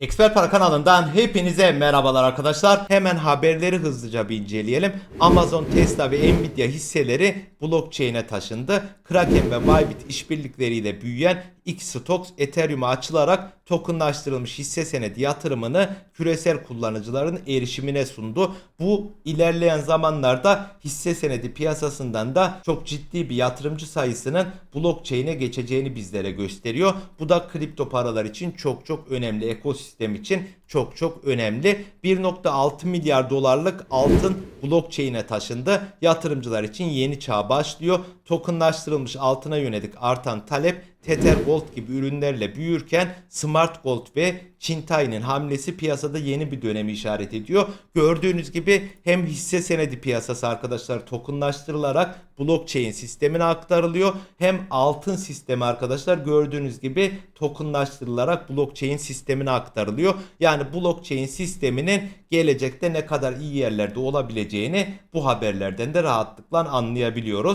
Expert Para kanalından hepinize merhabalar arkadaşlar. Hemen haberleri hızlıca bir inceleyelim. Amazon, Tesla ve Nvidia hisseleri blockchain'e taşındı. Kraken ve Bybit işbirlikleriyle büyüyen Xstocks Ethereum'a açılarak tokenlaştırılmış hisse senedi yatırımını küresel kullanıcıların erişimine sundu. Bu ilerleyen zamanlarda hisse senedi piyasasından da çok ciddi bir yatırımcı sayısının blockchain'e geçeceğini bizlere gösteriyor. Bu da kripto paralar için çok çok önemli. Ekosistem için çok çok önemli. 1.6 milyar dolarlık altın blockchain'e taşındı. Yatırımcılar için yeni çağ başlıyor. Tokenlaştırılmış altına yönelik artan talep Tether Gold gibi ürünlerle büyürken Smart Gold ve Çintai'nin hamlesi piyasada yeni bir dönemi işaret ediyor. Gördüğünüz gibi hem hisse senedi piyasası arkadaşlar tokenlaştırılarak blockchain sistemine aktarılıyor. Hem altın sistemi arkadaşlar gördüğünüz gibi tokenlaştırılarak blockchain sistemine aktarılıyor. Yani blockchain sisteminin gelecekte ne kadar iyi yerlerde olabileceğini bu haberlerden de rahatlıkla anlayabiliyoruz.